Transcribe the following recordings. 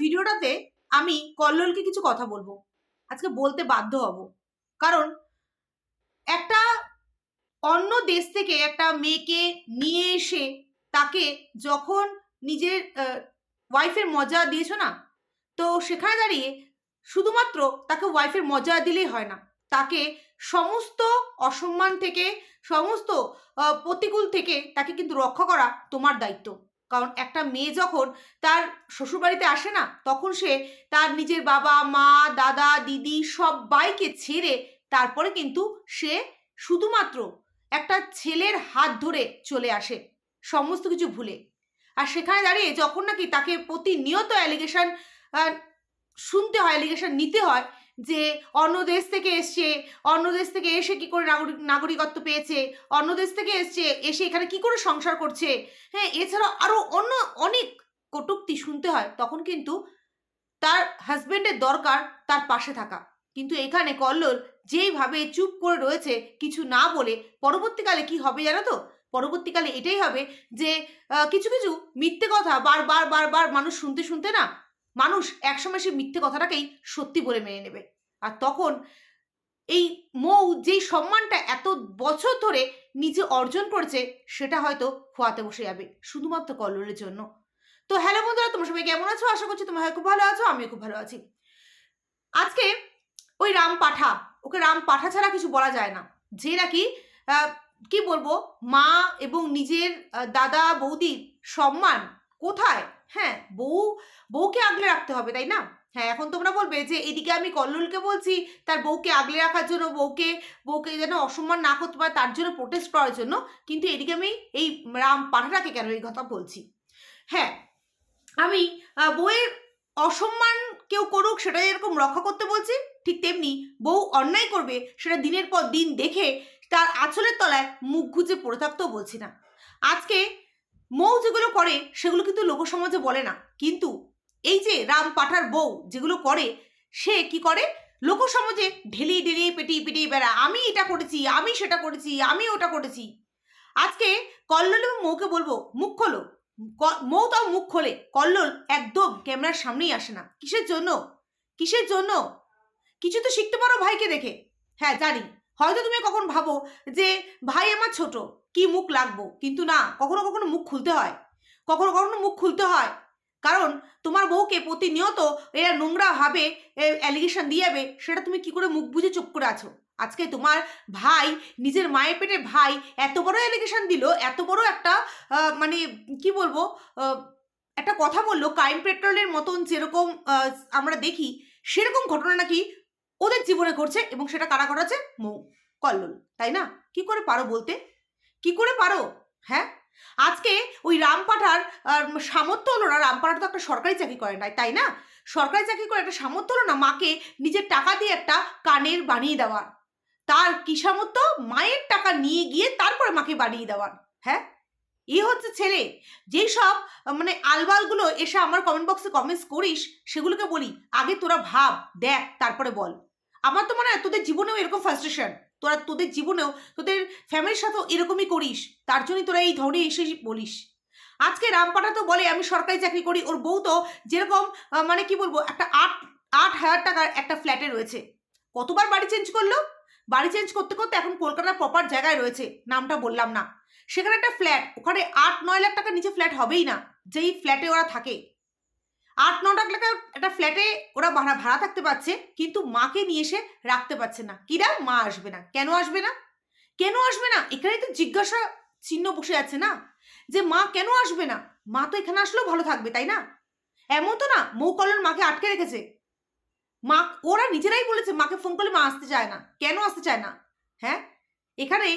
ভিডিওটাতে আমি কল্লোলকে কিছু কথা বলব। আজকে বলতে বাধ্য হব। কারণ একটা অন্য দেশ থেকে একটা মেয়েকে নিয়ে এসে তাকে যখন নিজের ওয়াইফের মজা দিয়েছ না, তো সেখানে দাঁড়িয়ে শুধুমাত্র তাকে ওয়াইফের মজা দিলেই হয় না। তাকে সমস্ত অসম্মান থেকে, সমস্ত প্রতিকূল থেকে তাকে কিন্তু রক্ষা করা তোমার দায়িত্ব। কারণ একটা মেয়ে যখন তার শ্বশুরবাড়িতে আসে না, তখন সে তার নিজের বাবা, মা, দাদা, দিদি সবাইকে ছেড়ে তারপরে কিন্তু সে শুধুমাত্র একটা ছেলের হাত ধরে চলে আসে, সমস্ত কিছু ভুলে। আর সেখানে দাঁড়িয়ে যখন নাকি তাকে প্রতিনিয়ত অ্যালিগেশন শুনতে হয় অ্যালিগেশন নিতে হয় যে অন্য দেশ থেকে এসছে, অন্য দেশ থেকে এসে কি করে নাগরিক, নাগরিকত্ব পেয়েছে, অন্য দেশ থেকে এসছে, এসে এখানে কি করে সংসার করছে? হ্যাঁ এছাড়াও আরও অন্য অনেক কটূক্তি শুনতে হয়, তখন কিন্তু তার হাজবেন্ডের দরকার তার পাশে থাকা। কিন্তু এখানে কল্লোল যেইভাবে চুপ করে রয়েছে কিছু না বলে, পরবর্তীকালে কি হবে জানো তো? পরবর্তীকালে এটাই হবে যে কিছু কিছু মিথ্যে কথা বারবার বারবার মানুষ শুনতে শুনতে না মানুষ একসময় সেই মিথ্যে কথাটাকেই সত্যি বলে মেনে নেবে। আর তখন এই মৌ যেই সম্মানটা এত বছর ধরে নিজে অর্জন করেছে, সেটা হয়তো খোয়াতে বসে যাবে, শুধুমাত্র কল্লোলের জন্য। তো হ্যালো বন্ধুরা, তোমরা সবাই কেমন আছো? আশা করছি তোমরা খুব ভালো আছো, আমিও খুব ভালো আছি। আজকে ওই রাম পাঠা ওকে রাম পাঠা ছাড়া কিছু বলা যায় না। যে নাকি কি বলব, মা এবং নিজের দাদা বৌদির সম্মান কোথায়? হ্যাঁ বউ, বউকে আগলে রাখতে হবে, তাই না? হ্যাঁ এখন তোমরা বলবে যে এদিকে আমি কল্লোলকে বলছি, তার বউকে আগলে রাখার জন্য, বউকে বউকে যেন অসম্মান না করতে পারে, তার জন্য প্রোটেস্ট করার জন্য, কিন্তু এদিকে আমি এই রাম পাঠাটাকে কেন এই কথা বলছি? হ্যাঁ আমি বউয়ের অসম্মান কেউ করুক সেটা এরকম রক্ষা করতে বলছি, ঠিক তেমনি বউ অন্যায় করবে, সেটা দিনের পর দিন দেখে তার আঁচলের তলায় মুখ গুজে পড়ে থাকতেও বলছি না। আজকে মৌ যেগুলো করে, সেগুলো কিন্তু লোকসমাজে বলে না। কিন্তু এই যে রাম পাঠার বউ যেগুলো করে, সে কি করে? লোকসমাজে ঢেলিয়ে ঢেলিয়ে পেটিয়ে পেটিয়ে বেড়া, আমি এটা করেছি, আমি সেটা করেছি, আমি ওটা করেছি। আজকে কল্লোল এবং মৌকে বলব, মুখ খোলো। মৌ তাও মুখ খোলে। কল্লোল একদম ক্যামেরার সামনেই আসে না। কিসের জন্য? কিসের জন্য? কিছু তো শিখতে পারো ভাইকে দেখে। হ্যাঁ জানি। হয়তো তুমি কখন ভাবো যে, ভাই আমার ছোট। কি মুখ লাগবো? কিন্তু না, কখনো কখনো মুখ খুলতে হয়। কখনো কখনো মুখ খুলতে হয়। কারণ তোমার বউকে প্রতিনিয়ত এরা নোংরা ভাবে অ্যালিগেশন দিয়ে যাবে, সেটা তুমি কি করে মুখ বুঝে চুপ করে আছো? আজকে তোমার ভাই, নিজের মায়ের পেটে ভাই এত বড় অ্যালিগেশন দিল, এত বড় একটা মানে কি বলব একটা কথা বলল ক্রাইম পেট্রোলের মতন যেরকম আমরা দেখি, সেরকম ঘটনা নাকি ওদের জীবনে ঘটছে এবং সেটা কারা ঘটাচ্ছে মৌ, কল্লোল, তাই না? কি করে পারো বলতে? কি করে পারো? হ্যাঁ? আজকে ওই রামপাঠার সামর্থ্য হলো না রামপাঠা তো একটা সরকারি চাকরি করে নাই, তাই না? সরকারি চাকরি করে একটা সামর্থ্য হলো না মাকে নিজের টাকা দিয়ে একটা কানের বানিয়ে দেওয়ার। তার কি সামর্থ্য? মায়ের টাকা নিয়ে গিয়ে তারপরে মাকে বানিয়ে দেওয়ার। হ্যাঁ? এ হচ্ছে ছেলে। যেই সব মানে আলবালগুলো এসে আমার কমেন্ট বক্সে কমেন্টস করিস, সেগুলোকে বলি, আগে তোরা ভাব, দেখ, তারপরে বল। আমার তো মনে হয় তোদের জীবনেও এরকম ফার্স্ট্রেশন তোরা তোদের জীবনেও তোদের ফ্যামিলির সাথেও এরকমই করিস। তার জন্যই তোরা এই ধরনের এসে বলিস। আজকে রামপাটা তো বলে, আমি সরকারি চাকরি করি। ওর বউ তো যেরকম মানে কি বলব, একটা আট আট হাজার টাকার একটা ফ্ল্যাটে রয়েছে। কতবার বাড়ি চেঞ্জ করল? বাড়ি চেঞ্জ করতে করতে এখন কলকাতার প্রপার জায়গায় রয়েছে, নামটা বললাম না। সেখানে একটা ফ্ল্যাট ওখানে আট, নয় লাখ টাকার নিচে ফ্ল্যাট হবেই না, যেই ফ্ল্যাটে ওরা থাকে। আট ন লাখ টাকা একটা ফ্ল্যাটে ওরা ভাড়া ভাড়া থাকতে পারছে, কিন্তু মাকে নিয়ে এসে রাখতে পারছে না। কিরা? মা আসবে না। কেন আসবে না? কেন আসবে না? এখানে তো জিজ্ঞাসা চিহ্ন বসে আছে না? যে মা কেন আসবে না? মা তো এখানে আসলেও ভালো থাকবে, তাই না? এমন তো না, মৌ কল্যাণ মাকে আটকে রেখেছে। মা, ওরা নিজেরাই বলেছে মাকে ফোন করলে মা আসতে চায় না। কেন আসতে চায় না? হ্যাঁ? এখানে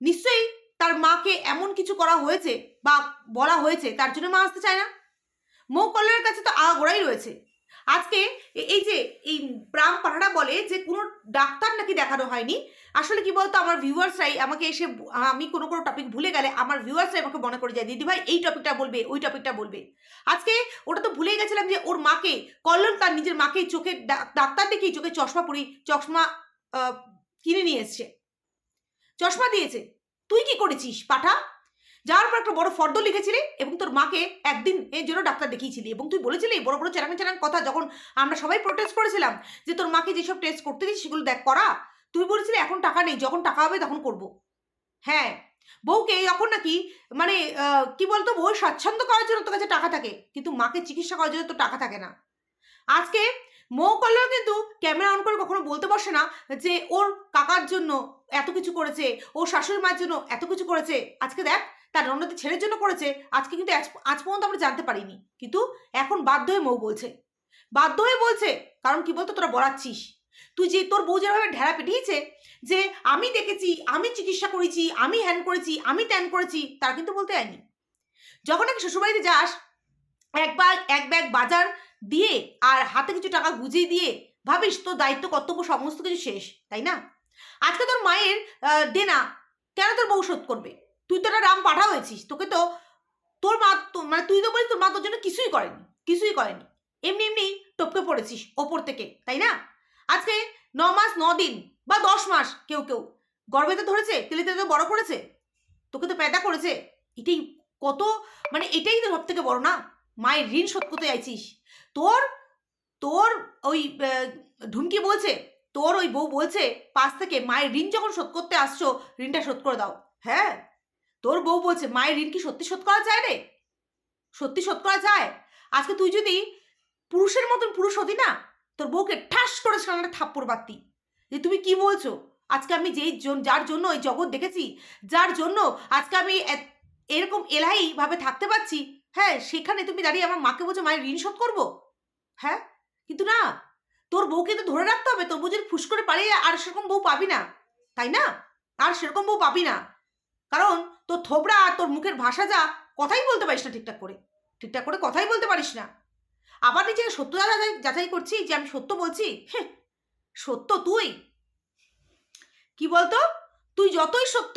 নিশ্চয়ই তার মাকে এমন কিছু করা হয়েছে বা বলা হয়েছে, তার জন্য মা আসতে চায় না? মৌ কল্যাণের কাছে তো আগাগোড়াই রয়েছে। আজকে এই যে, এই প্রাম পাঠাটা বলে যে, কোনো ডাক্তার নাকি দেখানো হয়নি। আসলে কি বলতো, আমার ভিউয়ার্সরাই আমাকে এসে আমি কোনো কোনো টপিক ভুলে গেলে আমার ভিউয়ার্সরাই আমাকে মনে করে যায় দিদি ভাই এই টপিকটা বলবে, ওই টপিকটা বলবে। আজকে ওটা তো ভুলেই গেছিলাম যে, ওর মাকে কল্যাণ তার নিজের মাকে চোখে ডাক্তার দেখেই চোখে চশমা পরি চশমা কিনে নিয়ে এসছে। চশমা দিয়েছে। তুই কি করেছিস, পাঠা? যাওয়ার পর একটা বড় ফর্দ লিখেছিলি এবং তোর মাকে একদিন এর জন্য ডাক্তার দেখিয়েছিলি এবং তুই বলেছিলি, বড় বড় চ্যারাং চ্যারাং কথা যখন আমরা সবাই প্রোটেস্ট করেছিলাম যে তোর মাকে যেসব টেস্ট করতে দিস সেগুলো দেখ করা, তুই বলেছিলি এখন টাকা নেই, যখন টাকা হবে তখন করব। হ্যাঁ বউকে যখন নাকি মানে কি বলতো, বউ স্বাচ্ছন্দ্য করার জন্য তোর কাছে টাকা থাকে, কিন্তু মাকে চিকিৎসা করার জন্য তো টাকা থাকে না। আজকে মৌ কল্যাণ কিন্তু ক্যামেরা অন করে কখনো বলতে বসে না যে ওর কাকার জন্য এত কিছু করেছে, ওর শাশুড়ি মায়ের জন্য এত কিছু করেছে। আজকে দেখ তার রণতে ছেলের জন্য করেছে, আজকে কিন্তু আজ পর্যন্ত আমরা জানতে পারিনি। কিন্তু এখন বাধ্য হয়ে মৌ বলছে। বাধ্য হয়ে বলছে, কারণ কি বলতো, তোরা বলাচ্ছিস। তুই যে তোর বউ যেভাবে ঢেলা পেটিয়েছে, যে আমি দেখেছি, আমি চিকিৎসা করেছি, আমি হ্যান করেছি, আমি ত্যান করেছি, তার কিন্তু বলতে যায়নি যখন নাকি শ্বশুরবাড়িতে যাস, এক ব্যাগ এক ব্যাগ বাজার দিয়ে আর হাতে কিছু টাকা গুজিয়ে দিয়ে ভাবিস তোর দায়িত্ব, কর্তব্য, সমস্ত কিছু শেষ, তাই না? আজকে তোর মায়ের দেনা, কেন তোর বউ শোধ করবে? তুই তো একটা রাম পাঠা হয়েছিস তোকে তো, তোর মা মানে তুই তো বলিস তোর মা তোর জন্য কিছুই করেনি কিছুই করেনি। এমনি এমনি টপকে পড়েছিস ওপর থেকে, তাই না? আজকে ন মাস, ন দিন বা দশ মাস কেউ কেউ গর্ভে তো ধরেছে, তেলে তেলে তো বড় করেছে তোকে তো পেদা করেছে, এটাই কত মানে এটাই তো সব থেকে বড় না? মায়ের ঋণ শোধ করতে চাইছিস। তোর তোর ওই ঢুমকি বলছে, তোর ওই বউ বলছে, পাশ থেকে মায়ের ঋণ যখন শোধ করতে আসছো, ঋণটা শোধ করে দাও হ্যাঁ? তোর বউ বলছে, মায়ের ঋণ কি সত্যি শোধ করা যায় রে? সত্যি শোধ করা যায়। আজকে তুই যদি পুরুষের মতন পুরুষ হতি না, তোর বউকে ঠাস করে সামনে থাপ্পড় বাত্তি যে তুমি কি বলছো? আজকে আমি যেই যার জন্য এই জগৎ দেখেছি, যার জন্য আজকে আমি এরকম এলাহি ভাবে থাকতে পারছি হ্যাঁ সেখানে তুমি দাঁড়িয়ে আমার মাকে বলছো, মায়ের ঋণ শোধ করব? হ্যাঁ কিন্তু না। তোর বউকে তো ধরে রাখতে হবে, তোর বউ যদি ফুস করে পালিয়ে আর সেরকম বউ পাবি না। তাই না? আর সেরকম বউ পাবি না। কারণ তোর থোবড়া তোর মুখের ভাষা যা, কথাই বলতে পারিস না ঠিকঠাক করে। ঠিকঠাক করে কথাই বলতে পারিস না। আবার নিজেকে সত্য যাচাই যাচাই করছি, যে আমি সত্য বলছি? সত্য তুই। কি বলতো? তুই যতই সত্য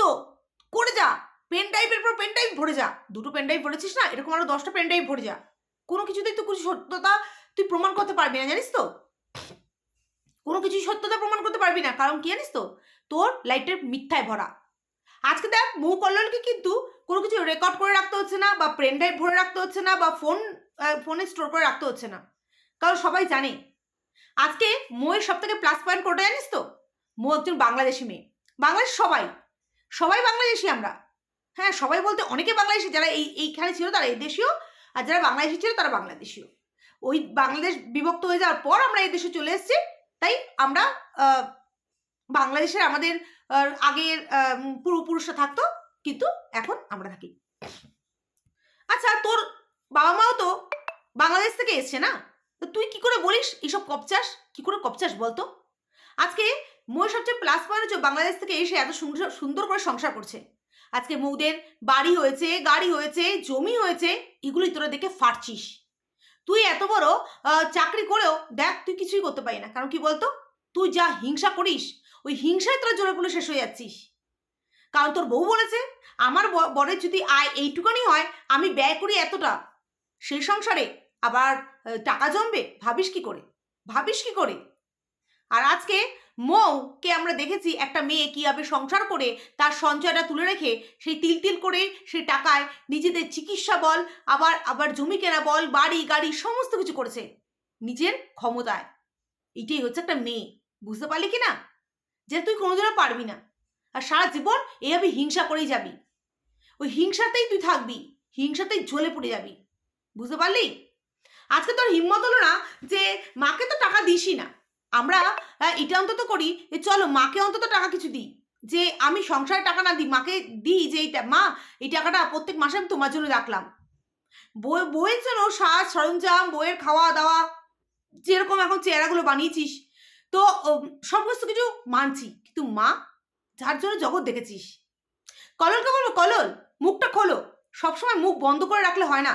করে যা পেন টাইপের পর পেন টাইপ ভরে যা। দুটো পেন টাইপ ভরেছিস না, এরকম আরও দশটা পেন টাইপ ভরে যা। কোনো কিছুতেই তুই কিছু সত্যতা তুই প্রমাণ করতে পারবি না, জানিস তো? কোনো কিছুই সত্যতা প্রমাণ করতে পারবি না। কারণ কি জানিস তো? তোর লাইটের মিথ্যায় ভরা। আজকে দেখ মৌ কল্যাণকে কিন্তু কোনো কিছু রেকর্ড করে রাখতে হচ্ছে না বা পেন ড্রাইভ ভরে রাখতে হচ্ছে না বা ফোন ফোনে স্টোর করে রাখতে হচ্ছে না। কারণ সবাই জানে, আজকে মৌয়ের সব থেকে প্লাস পয়েন্ট কোনটা জানিস তো? মো একজন বাংলাদেশি মেয়ে, বাংলাদেশ সবাই সবাই বাংলাদেশি আমরা। হ্যাঁ সবাই বলতে অনেকে বাংলাদেশি, যারা এই, এইখানে ছিল তারা এই দেশীয় আর যারা বাংলাদেশি ছিল তারা বাংলাদেশীয়। ওই বাংলাদেশ বিভক্ত হয়ে যাওয়ার পর আমরা এই দেশে চলে এসেছি, তাই আমরা বাংলাদেশের আমাদের আগের পূর্বপুরুষরা থাকতো, কিন্তু এখন আমরা থাকি। আচ্ছা তোর বাবা মাও তো বাংলাদেশ থেকে এসছে না? তো তুই কি করে বলিস এইসব কপচাস কি করে কপচাস বলতো? আজকে মই সবচেয়ে প্লাস পয়েন্ট হচ্ছে বাংলাদেশ থেকে এসে এত সুন্দর করে সংসার করছে। আজকে মৌদের বাড়ি হয়েছে, গাড়ি হয়েছে, জমি হয়েছে এগুলি তোরা দেখে ফাটছিস। তুই এত বড় চাকরি করেও দেখ তুই কিছুই করতে পারি না। কারণ কি বলতো? তুই যা হিংসা করিস ওই হিংসায় তোরা জোরে শেষ হয়ে যাচ্ছিস। কারণ তোর বউ বলেছে, আমার বরের যদি আয় এইটুকানি হয়, আমি ব্যয় করি এতটা। সেই সংসারে আবার টাকা জমবে, ভাবিস কি করে? ভাবিস কি করে? আর আজকে মৌকে আমরা দেখেছি, একটা মেয়ে কীভাবে সংসার করে, তার সঞ্চয়টা তুলে রেখে, সেই তিল তিল করে সেই টাকায় নিজেদের চিকিৎসা বল, আবার আবার জমি কেনা বল, বাড়ি, গাড়ি, সমস্ত কিছু করেছে। নিজের ক্ষমতায়। এটাই হচ্ছে একটা মেয়ে। বুঝতে পারলি কি না? যে তুই কোনোদিনও পারবি না। আর সারা জীবন এইভাবে হিংসা করেই যাবি। ওই হিংসাতেই তুই থাকবি, হিংসাতেই জ্বলে পড়ে যাবি। বুঝতে পারলি? আজকে তোর হিম্মত হলো না যে মাকে তো টাকা দিসই না। আমরা এটা অন্তত করি যে চলো মাকে অন্তত টাকা কিছু দিই। যে আমি সংসারে টাকা না দিই, মাকে দিই যে এইটা, মা, এই টাকাটা প্রত্যেক মাসে আমি তোমার জন্য রাখলাম। বই, বইয়ের জন্য সাজ, সরঞ্জাম, বইয়ের খাওয়া দাওয়া যেরকম এখন চেহারাগুলো বানিয়েছিস তো সমস্ত কিছু মানছি। কিন্তু মা, যার জন্য জগৎ দেখেছিস। কলল কললকে বলব কলল, মুখটা খোলো। সবসময় মুখ বন্ধ করে রাখলে হয় না।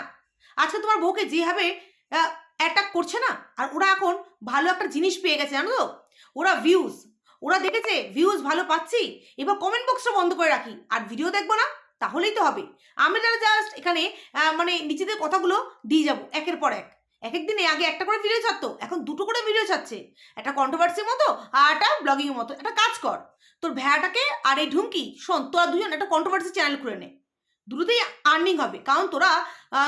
আজকে তোমার বউকে যেভাবে অ্যাটাক করছে না, আর ওরা এখন ভালো একটা জিনিস পেয়ে গেছে, জানো তো? ওরা ভিউজ ওরা দেখেছে ভিউজ ভালো পাচ্ছি, এবার কমেন্ট বক্সটা বন্ধ করে রাখি। আর ভিডিও দেখব না, তাহলেই তো হবে। আমি যারা জাস্ট এখানে মানে নিজেদের কথাগুলো দিয়ে যাব, একের পর এক। এক এক দিনে আগে একটা করে ভিডিও ছাড়তো, এখন দুটো করে ভিডিও ছাড়ছে। একটা কন্ট্রোভার্সির মতো আর একটা ব্লগিংয়ের মতো। একটা কাজ কর। তোর ভ্যাটাকে আর এই ঢুমকি, শোন, তোরা দুজন একটা কন্ট্রোভার্সি চ্যানেল খুলে নে। দুটোতেই আর্নিং হবে। কারণ তোরা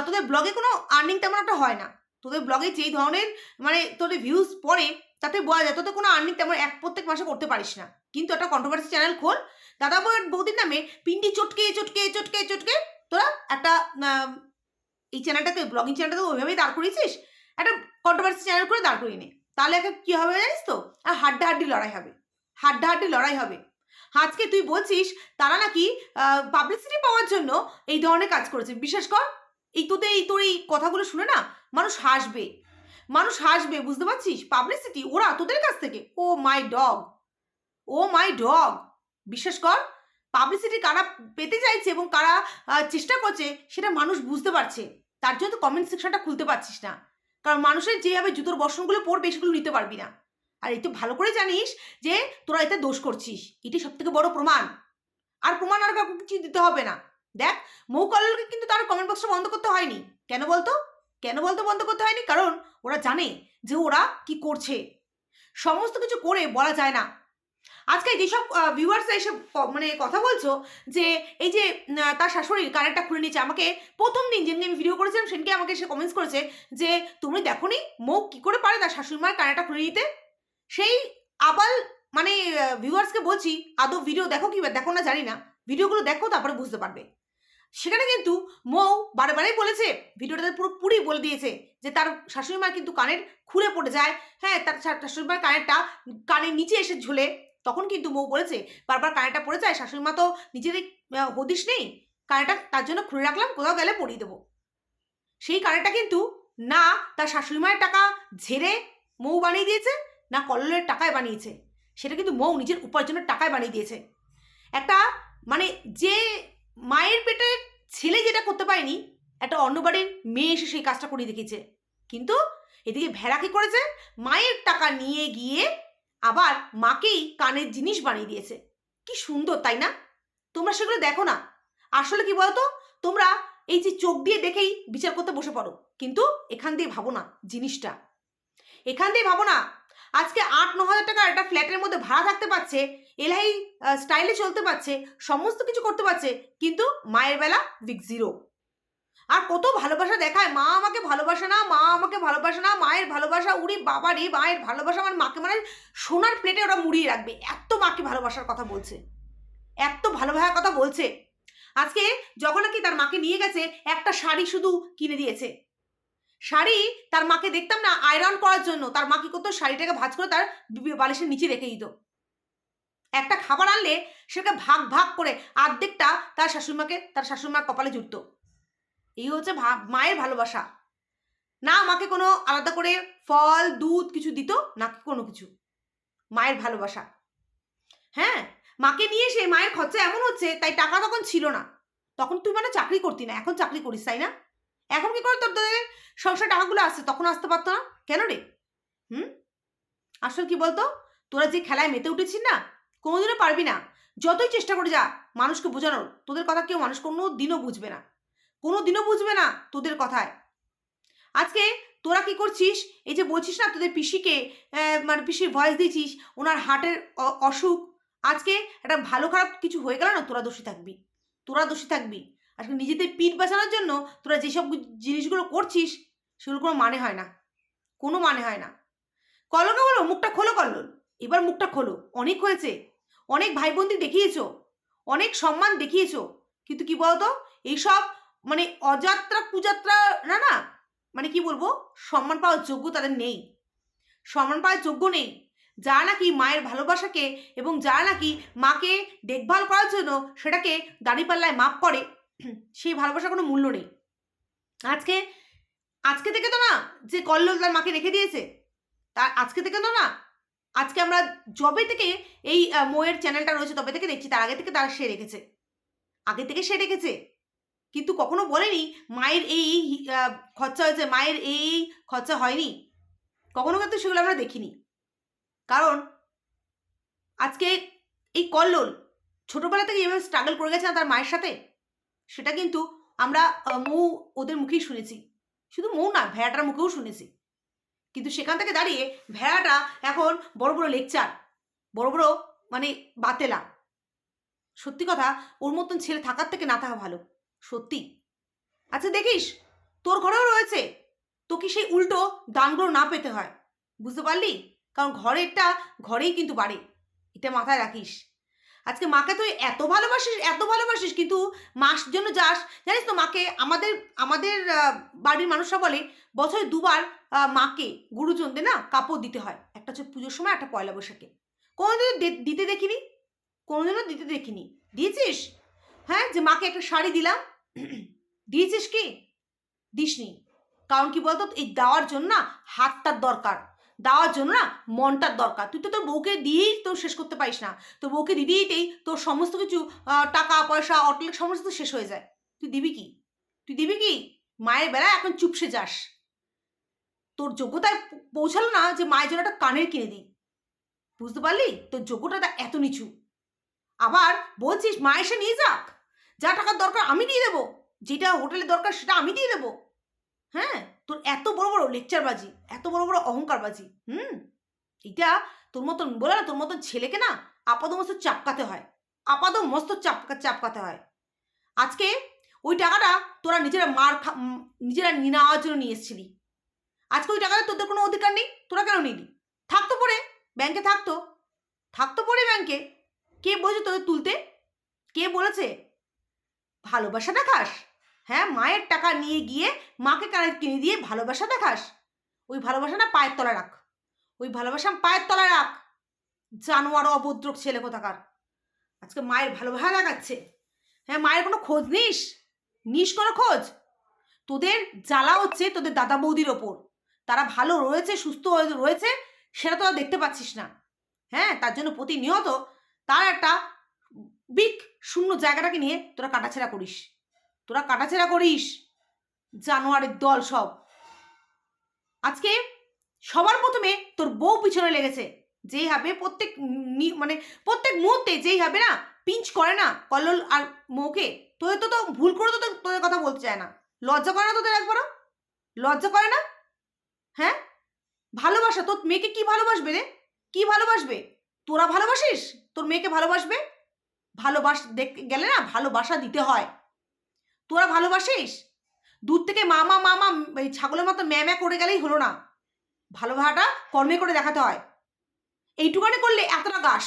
তোদের ব্লগে কোনো আর্নিং তেমন একটা হয় না। তোদের ব্লগে যেই ধরনের মানে তোদের ভিউজ পড়ে, তাতে বলা যায়, তোদের কোনো আর্নিং তেমন এক প্রত্যেক মাসে করতে পারিস না। কিন্তু একটা কন্ট্রোভার্সি চ্যানেল খোল। দাদা বউয়ের বৌদির নামে, পিন্ডি চটকে চটকে চটকে চটকে তোরা একটা এই চ্যানেলটাতে ব্লগিং চ্যানেলটাতে ওইভাবেই দাঁড় করিয়েছিস? একটা কন্ট্রোভার্সি চ্যানেল করে দাঁড় করিয়ে নে। তাহলে একটা কী হবে জানিস তো? আর হাড্ডাহাড্ডি লড়াই হবে। হাড্ডাহাড্ডি লড়াই হবে। আজকে তুই বলছিস, তারা নাকি পাবলিসিটি পাওয়ার জন্য এই ধরনের কাজ করেছে। বিশেষ কর, এই তোদের, এই তোর এই কথাগুলো শুনে না মানুষ হাসবে। মানুষ হাসবে, বুঝতে পারছিস? পাবলিসিটি ওরা তোদের কাছ থেকে। Oh my dog. Oh my dog. বিশ্বাস কর পাবলিসিটি কারা পেতে চাইছে এবং কারা চেষ্টা করছে, সেটা মানুষ বুঝতে পারছে। তার জন্য তো কমেন্ট সেকশনটা খুলতে পারছিস না। কারণ মানুষের যেভাবে জুতোর বর্ষণগুলো পড়বে সেগুলো নিতে পারবি না। আর এই তো ভালো করে জানিস যে তোরা এতে দোষ করছিস। এটি সব থেকে বড় প্রমাণ। আর প্রমাণ আর কাউকে কিছু দিতে হবে না। দেখ, মৌ কল্লোলকে কিন্তু তার কমেন্ট বক্সটা বন্ধ করতে হয়নি। কেন বলতো? কেন বলতো বন্ধ করতে হয়নি? কারণ ওরা জানে যে ওরা কি করছে। সমস্ত কিছু করে বলা যায় না। আজকে যেসব ভিউয়ার্সরা এসে ক- মানে কথা বলছো, যে এই যে তার শাশুড়ির কানেরটা খুলে নিয়েছে, আমাকে প্রথম দিন যেদিন আমি ভিডিও করেছিলাম, সেদিনকে আমাকে এসে কমেন্টস করেছে যে, তুমি দেখো নি মৌ কি করে পারে তার শাশুড়ি মায়ের কানেরটা খুলে নিতে? সেই আবাল মানে ভিউয়ার্সকে বলছি, আদৌ ভিডিও দেখো কি দেখো না জানি না। ভিডিওগুলো দেখো, তারপরে বুঝতে পারবে। সেখানে কিন্তু মৌ বারে বারেই বলেছে ভিডিওটাতে পুরো পুরি বলে দিয়েছে, যে তার শাশুড়ি মা কিন্তু কানের খুলে পড়ে যায়। হ্যাঁ তার শাশুড়ি মার কানেরটা কানের নিচে এসে ঝুলে তখন কিন্তু মৌ বলেছে, বারবার কানেরটা পড়ে যায় শাশুড়ি মা তো নিজের হদিস নেই, কানেরটা তার জন্য খুলে রাখলাম, কোথাও গেলে পরিয়ে দেবো। সেই কানেরটা কিন্তু না তার শাশুড়ি মায়ের টাকা ঝেড়ে মৌ বানিয়ে দিয়েছে, না কল্লোলের টাকায় বানিয়েছে। সেটা কিন্তু মৌ নিজের উপার্জনের টাকায় বানিয়ে দিয়েছে। একটা মানে যে মায়ের পেটে ছেলে যেটা করতে পারেনি, একটা অন্য বাড়ির মেয়ে এসে সেই কাজটা করে দেখিয়েছে। কিন্তু এদিকে ভেড়া কি করেছে? মায়ের টাকা নিয়ে গিয়ে আবার মাকেই কানের জিনিস বানিয়ে দিয়েছে। কি সুন্দর, তাই না? তোমরা সেগুলো দেখো না। আসলে কি বলতো? তোমরা এই যে চোখ দিয়ে দেখেই বিচার করতে বসে পড়ো। কিন্তু এখান দিয়ে ভাবো না জিনিসটা। এখান দিয়ে ভাবো না। আজকে আট, ন হাজার টাকার একটা ফ্ল্যাটের মধ্যে ভাড়া থাকতে পারছে এলহাই স্টাইলে চলতে পারছে, সমস্ত কিছু করতে পারছে, কিন্তু মায়ের বেলা বিগ জিরো আর কত ভালোবাসা দেখায়। মা আমাকে ভালোবাসে না, মা আমাকে ভালোবাসে না, মায়ের ভালোবাসা, উড়ি বাবা রে, মায়ের ভালোবাসা আমার মাকে মানে সোনার প্লেটে ওরা মুড়িয়ে রাখবে। এত মাকে ভালোবাসার কথা বলছে। এত ভালোবাসার কথা বলছে। আজকে যখন নাকি তার মাকে নিয়ে গেছে, একটা শাড়ি শুধু কিনে দিয়েছে। শাড়ি তার মাকে দেখতাম না আয়রন করার জন্য। তার মা কি করতো? শাড়িটাকে ভাঁজ করে তার বালিশের নিচে রেখে দিত। একটা খাবার আনলে সেটাকে ভাগ ভাগ করে অর্ধেকটা তার শাশুড়িমাকে তার শাশুড়িমার কপালে জুটতো। এই হচ্ছে মায়ের ভালোবাসা। না আমাকে কোনো আলাদা করে ফল, দুধ কিছু দিত, না কোনো কিছু। মায়ের ভালোবাসা। হ্যাঁ? মাকে নিয়ে সে মায়ের খরচা এমন হচ্ছে, তাই টাকা তখন ছিল না। তখন তুই মানে চাকরি করতি না, এখন চাকরি করিস, তাই না? এখন কি করে তোর তোদের সংসার টাকাগুলো আসছে, তখন আসতে পারতো না? কেন রে? হুম? আসল কি বলতো? তোরা যে খেলায় মেতে উঠেছিস না, কোনোদিনও পারবি না। যতই চেষ্টা করে যা মানুষকে বোঝানোর, তোদের কথা কেউ মানুষ কোনো দিনও বুঝবে না। কোনো দিনও বুঝবে না তোদের কথায়। আজকে তোরা কি করছিস? এই যে বলছিস না তোদের পিসিকে মানে পিসির ভয়েস দিয়েছিস, ওনার হার্টের অসুখ। আজকে একটা ভালো খারাপ কিছু হয়ে গেল না তোরা দোষী থাকবি? তোরা দোষী থাকবি? আজকে নিজেদের পিঠ বাঁচানোর জন্য তোরা যেসব জিনিসগুলো করছিস সেগুলো কোনো মানে হয় না। কোনো মানে হয় না। কলকে বলো মুখটা খোলো কল্লোল। এবার মুখটা খোলো। অনেক হয়েছে। অনেক ভাই বোনদের দেখিয়েছো। অনেক সম্মান দেখিয়েছ। কিন্তু কি বলতো? এইসব মানে অযাত্রা কুযাত্রা না না মানে কি বলব, সম্মান পাওয়ার যোগ্য তাদের নেই। সম্মান পাওয়ার যোগ্য নেই। যারা নাকি মায়ের ভালোবাসাকে এবং যারা নাকি মাকে দেখভাল করার জন্য সেটাকে দাঁড়িপাল্লায় মাপ করে, সেই ভালোবাসার কোনো মূল্য নেই। আজকে আজকে থেকে তো না, যে কল্লোল তার মাকে রেখে দিয়েছে তার আজকে থেকে তো না, আজকে আমরা যবে থেকে এই মোয়ের চ্যানেলটা রয়েছে তবে থেকে দেখছি, তার আগে থেকে তারা সে রেখেছে। আগে থেকে সে রেখেছে। কিন্তু কখনো বলেনি মায়ের এই খরচা হয়েছে, মায়ের এই এই খরচা হয়নি। কখনো কিন্তু সেগুলো আমরা দেখিনি। কারণ আজকে এই কল্লোল ছোটোবেলা থেকে যেভাবে স্ট্রাগল করে গেছে না তার মায়ের সাথে? সেটা কিন্তু আমরা মৌ ওদের মুখেই শুনেছি। শুধু মৌ না, ভেড়াটার মুখেও শুনেছি। কিন্তু সেখান থেকে দাঁড়িয়ে ভেড়াটা এখন বড় বড় লেকচার, বড় বড় মানে বাতেলা। সত্যি কথা, ওর মতন ছেলে থাকার থেকে না থাকা ভালো। সত্যি? আচ্ছা দেখিস, তোর ঘরেও রয়েছে। তো কি সেই উল্টো দানগুলো না পেতে হয়? বুঝতে পারলি? কারণ ঘরেরটা ঘরেই কিন্তু বাড়ে। এটা মাথায় রাখিস। আজকে মাকে তুই এত ভালোবাসিস এত ভালোবাসিস, কিন্তু মাস জন্য যাস, জানিস তো মাকে, আমাদের আমাদের বাড়ির মানুষরা বলে, বছরে দুবার মাকে, গুরুজনদের না কাপড় দিতে হয়। একটা হচ্ছে পুজোর সময়, একটা পয়লা বৈশাখে। কোনোদিনও দিতে দেখিনি। কোনোদিনও দিতে দেখিনি। দিয়েছিস? হ্যাঁ যে মাকে একটা শাড়ি দিলাম দিয়েছিস কি? দিসনি। কারণ কি বলতো? এই দেওয়ার জন্য না হাতটার দরকার। দেওয়ার জন্য না মনটার দরকার। তুই তো তোর বউকে দিয়েই তো শেষ করতে পারিস না। তোর বউকে দিতে দিতেই তোর সমস্ত কিছু টাকা, পয়সা, অটল সমস্ত শেষ হয়ে যায়। তুই দিবি কি? তুই দিবি কি? মায়ের বেলায় এখন চুপসে যাস। তোর যোগ্যতায় পৌঁছালো না যে মায়ের জন্য একটা কানের কিনে দিই। বুঝতে পারলি? তোর যোগ্যতা এত নিচু। আবার বলছিস, মা এসে নিয়ে যাক। যা টাকার দরকার আমি দিয়ে দেবো। যেটা হোটেলের দরকার সেটা আমি দিয়ে দেবো। হ্যাঁ? তোর এত বড় বড় লেকচারবাজি, এত বড় বড় অহংকারবাজি, হুম? এটা তোর মতন বলে না, তোর মতন ছেলেকে না আপাদ মস্ত চাপকাতে হয়। আপাদ মস্ত চাপকা চাপকাতে হয়। আজকে ওই টাকাটা তোরা নিজেরা মার খা নিজেরা নেওয়ার জন্য নিয়ে এসেছিলি। আজকে ওই টাকাটা তোদের কোনো অধিকার নেই? তোরা কেন নিলি? থাকতো পরে, ব্যাংকে থাকতো থাকতো পরে ব্যাংকে। কে বলছে তোদের তুলতে? কে বলেছে? ভালোবাসা দেখাস। হ্যাঁ মায়ের টাকা নিয়ে গিয়ে মাকে কানের কিনে দিয়ে ভালোবাসা দেখাস। ওই ভালোবাসাটা পায়ের তলায় রাখ। ওই ভালোবাসা পায়ের তলায় রাখ। জানোয়ার অভদ্রক ছেলে কোথাকার। আজকে মায়ের ভালোবাসা দেখাচ্ছে। হ্যাঁ মায়ের কোনো খোঁজ নিস? নিস কোনো খোঁজ? তোদের জ্বালা হচ্ছে তোদের দাদা বৌদির ওপর। তারা ভালো রয়েছে, সুস্থ রয়েছে, সেটা তোরা দেখতে পাচ্ছিস না। হ্যাঁ তার জন্য প্রতিনিয়ত তার একটা বিগ শূন্য জায়গাটাকে নিয়ে তোরা কাটাছেড়া করিস। তোরা কাটাছেড়া করিস, জানোয়ারের দল সব। আজকে সবার প্রথমে তোর বউ পিছনে লেগেছে। যেই হবে প্রত্যেক মানে প্রত্যেক মুহূর্তে যেই হবে না পিঞ্চ করে না কল্লোল আর মৌকে, তোদের তো তো ভুল করে তো- তোদের কথা বলতে চায় না। লজ্জা করে না তোদের একবারও? লজ্জা করে না? হ্যাঁ? ভালোবাসা, তোর মেয়েকে কি ভালোবাসবে রে? কি ভালোবাসবে? তোরা ভালোবাসিস? তোর মেয়েকে ভালোবাসবে? ভালোবাস দেখ, গেলে না ভালোবাসা দিতে হয়। তোরা ভালোবাসিস? দূর থেকে মামা মামা, এই ছাগলের মতো ম্যা ম্যা করে গেলেই হলো না। ভালোবাসাটা কর্মে করে দেখাতে হয়। এইটুকানি করলে এতটা গাস।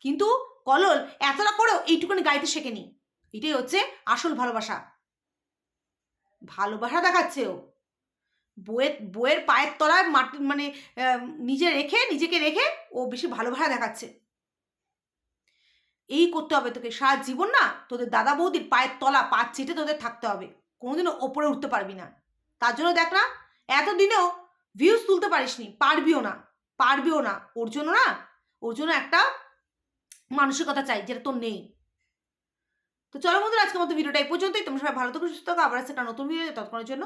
কিন্তু কলল, এতটা করেও এইটুকুনি গাইতে শেখেনি। এটাই হচ্ছে আসল ভালোবাসা। ভালোবাসা দেখাচ্ছে ও। বইয়ের বইয়ের পায়ের তলায় মাটি মানে নিজে রেখে, নিজেকে রেখে ও বেশি ভালোবাসা দেখাচ্ছে। এই করতে হবে তোকে। সারা জীবন না তোদের দাদা বৌদির পায়ের তলা, পা চেটে তোদের থাকতে হবে। কোনোদিনও ওপরে উঠতে পারবি না। তার জন্য দেখ না, এতদিনেও ভিউজ তুলতে পারিসনি, পারবিও না পারবিও না। ওর জন্য না, ওর জন্য একটা মানসিকতা চাই যেটা তোর নেই। তো চলো বন্ধুরা, আজকের মতো ভিডিওটা এই পর্যন্তই। তোমরা সবাই ভালো থাকো, সুস্থ থাকো। আবার একটা নতুন ভিডিও তৎক্ষণের জন্য।